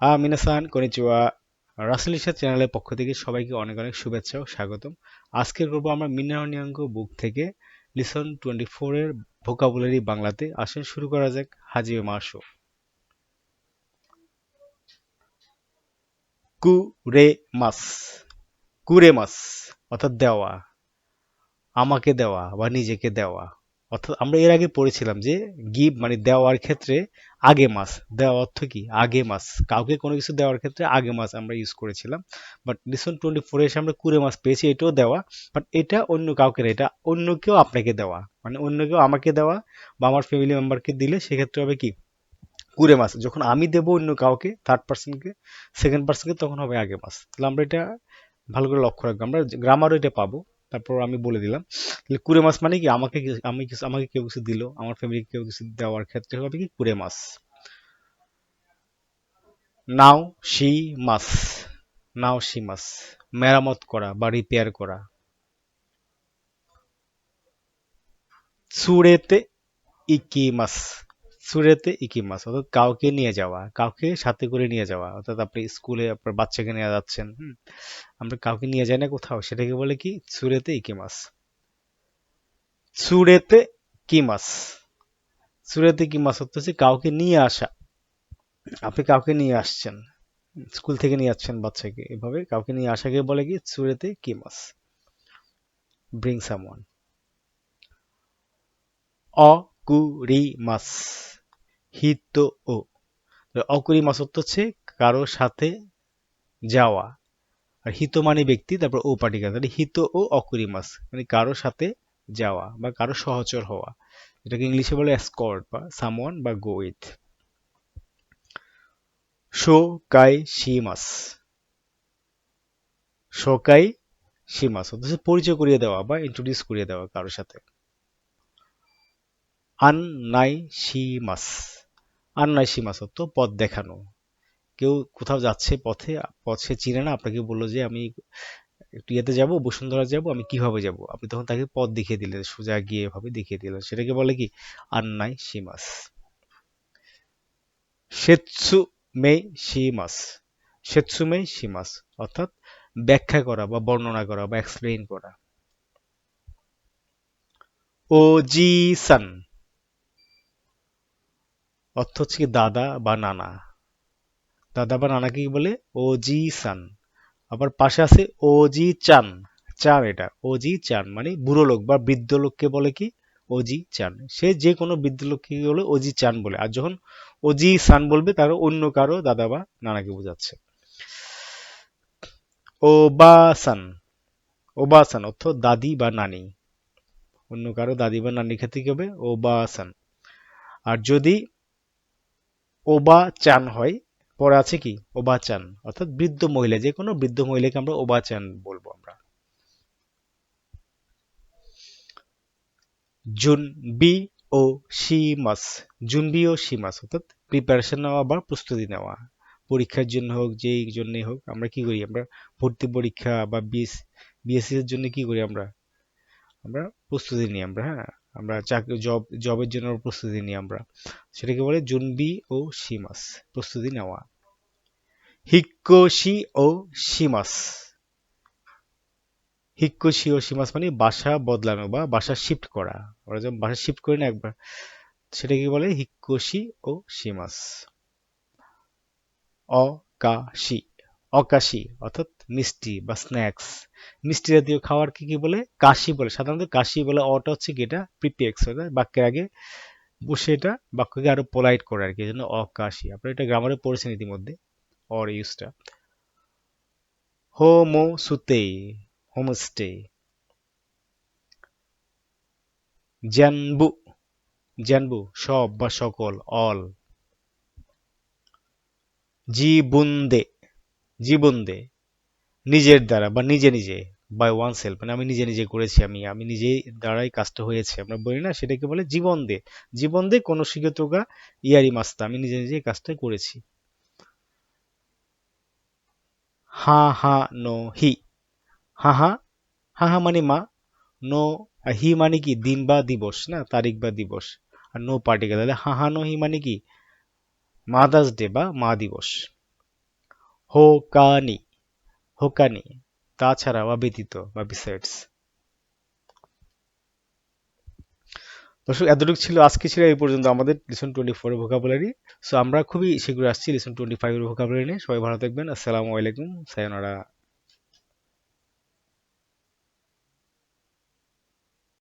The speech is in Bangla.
আ মিনাসান কনিচুয়া রাসেল ইশা চ্যানেলের পক্ষ থেকে সবাইকে অনেক অনেক শুভেচ্ছা ও স্বাগতম। আজকের করব আমরা মিনারনিয়াঙ্গ বুক থেকে লিসন টোয়েন্টি ফোরের ভোকাবুলারি বাংলাতে। আসেন, শুরু করা যাক হাজিবে মাসো কুরে মাস কুরে মাস অর্থাৎ দেওয়া, আমাকে দেওয়া বা নিজেকে দেওয়া। অর্থাৎ আমরা এর আগে পড়েছিলাম যে গিভ মানে দেওয়ার ক্ষেত্রে আগে মাস। দেওয়া অর্থ কি? আগে মাস। কাউকে কোনো কিছু দেওয়ার ক্ষেত্রে আগে মাস আমরা ইউজ করেছিলাম। বাট লিসন টোয়েন্টি ফোরে এসে আমরা কুড়ে মাস পেয়েছি, এটাও দেওয়া। বাট এটা অন্য কাউকে না, এটা অন্য কেউ আপনাকে দেওয়া। মানে অন্য কেউ আমাকে দেওয়া বা আমার ফ্যামিলি মেম্বারকে দিলে সেক্ষেত্রে হবে কি? কুড়ে মাস। যখন আমি দেব অন্য কাউকে থার্ড পার্সনকে সেকেন্ড পার্সনকে তখন হবে আগে মাস। তাহলে আমরা এটা ভালো করে লক্ষ্য রাখব। আমরা গ্রামারও এটা পাবো। তারপর আমি বলে দিলাম, তাহলে কুড়ে মাস মানে কি? আমাকে আমি আমাকে কেউ কিছু দিল? আমার ফ্যামিলিকে কেউ কিছু দেওয়ার ক্ষেত্রে হবে কি কুড়ে মাস? Now she mass, now she মাস। মেরামত করা বা রিপেয়ার করা। সুরেতে ইকিমাস সুরেতে ইকিমাস অর্থাৎ কাউকে নিয়ে যাওয়া, কাউকে সাথে করে নিয়ে যাওয়া। অর্থাৎ আপনি স্কুলে আপনার বাচ্চাকে নিয়ে যাচ্ছেন আমরা কাউকে নিয়ে যাই না কোথাও, সেটাকে বলে কি? সুরেতে ইকিমাস সুরেতে কিমাস সুরেতে কিমাস হচ্ছে কাউকে নিয়ে আসা। আপনি কাউকে নিয়ে আসছেন, স্কুল থেকে নিয়ে যাচ্ছেন বাচ্চাকে, এভাবে কাউকে নিয়ে আসাকে বলে কি? সুরেতে কিমাস ব্রিং সামওয়ান অকুরিমাস। হিত ও। অকুরিমাস অর্থ হচ্ছে কারও সাথে যাওয়া। আর হিত মানে ব্যক্তি, তারপর ও পাটিকা। তাহলে হিত ও অকুরিমাস মানে কারও সাথে যাওয়া বা কারও সহচর হওয়া। এটাকে ইংলিশে বলে স্কর্ট বা সামওয়ান বা গো উইথ শোকাই শিমাস শোকাই শিমাস অথচ পরিচয় করিয়ে দেওয়া বা ইন্ট্রোডিউস করিয়ে দেওয়া কারোর সাথে। আননাই শিমাস আননাই শিমাস অর্থ পথ দেখানো। কেউ কোথাও যাচ্ছে পথে পথে চিনে না, আপনাকে বলল যে, আমি একটু ইয়েতে যাব, বসুন্ধরা যাব, আমি কীভাবে যাব? আপনি তখন তাকে পথ দেখিয়ে দিলেন, সোজা গিয়ে এভাবে দেখিয়ে দিলেন। সেটাকে বলে কি? আন্নাই শিমাস সেৎসু মে শিমাস সেৎসু মে শিমাস অর্থাৎ ব্যাখ্যা করা বা বর্ণনা করা বা এক্সপ্লেইন করা। ও জি সান অর্থ হচ্ছে কি দাদা বা নানা। দাদা বা নানাকে কি বলে? ও জি সান। আবার পাশে আছে ও জি চান। চান এটা ও জি চান মানে বুড়ো লোক বা বৃদ্ধ লোককে বলে কি? ওজি চান। সে যে কোনো বৃদ্ধ লোককে বলে? ওজি চান বলে। আর যখন ওজি সান বলবে, তার অন্য কারও দাদা বা নানাকে বোঝাচ্ছে। ওবাসান ওবাসান অর্থ দাদি বা নানি। অন্য কারও দাদি বা নানির ক্ষেত্রে কি হবে? ওবাসান আর যদি ওবা চান হয়, পরে আছে কি? ওবা চান অর্থাৎ বৃদ্ধ মহিলা, যে কোনো বৃদ্ধ মহিলাকে আমরা ওবা চান বলব আমরা। জুন, বি ও শিমাস জুনবি ও শিমাস অর্থাৎ প্রিপারেশন নেওয়া বা প্রস্তুতি নেওয়া। পরীক্ষার জন্য হোক, যেই জন্যই হোক, আমরা কি করি? আমরা ভর্তি পরীক্ষা বা বিএস বিএসসি এর জন্য কি করি আমরা? আমরা প্রস্তুতি নিই আমরা হ্যাঁ। আমরা চাকরি জব জবের জন্য প্রস্তুতি নিই আমরা। সেটাকে বলে জুনবি ও শিমাস, প্রস্তুতি নেওয়া। হিক্কোশি ও শিমাস। হিক্কোশি ও শিমাস মানে বাসা বদলানো বা বাসা শিফট করা। আমরা যখন বাসা শিফট করি না একবার, সেটাকে বলে হিক্কোশি ও শিমাস। অকাশি। অকাশি, অর্থাৎ মিষ্টি বা স্ন্যাক্স মিষ্টি জাতীয় খাবার কি কি বলে? কাশি বলে। সাধারণত কাশি বলে অটা হচ্ছে কি এটা? প্রিপিএক্স বাক্যের আগে বসে এটা বাক্যকে আরও পোলাইট করে আর কি জন্য অকাশি। আপনারা এটা গ্রামারে পড়েছেন ইতিমধ্যে অর ইউজটা হোমো সুতে হোমস্টে। জানবু জানবু সব বা সকল, অল। জীবন্দে। জীবন্দে নিজের দ্বারা বা নিজে নিজে বাই ওয়ান সেলফ মানে আমি নিজে নিজে করেছি আমি আমি নিজেই দ্বারাই কাজটা হয়েছে, আমরা বলি না, সেটাকে বলে জীবন দে। জীবন দে কোনো শিগতোগা ইয়ারি মাস্তা, আমি নিজে নিজে কাজটা করেছি। হা হা, নো, হি। হা হা হা হা মানে মা, নো, হি মানে কি, দিন বা দিবস, না, তারিখ বা দিবস। আর নো পার্টিকেল তাহলে হা হা, নো, হি মানে কি, মাদার্স ডে বা মা দিবস। হোকানি হোকানি তাছাড়া বা ব্যতীত বা বিসাইডস দর্শক, এতটুকু ছিল আজকে ছিল এই পর্যন্ত আমাদের lesson twenty four vocabulary so আমরা খুবই শীঘ্রই আসছি লিসন টোয়েন্টি ফাইভের ভোকাবুলারি নিয়ে। সবাই ভালো থাকবেন। আসসালামু আলাইকুম। সায়নারা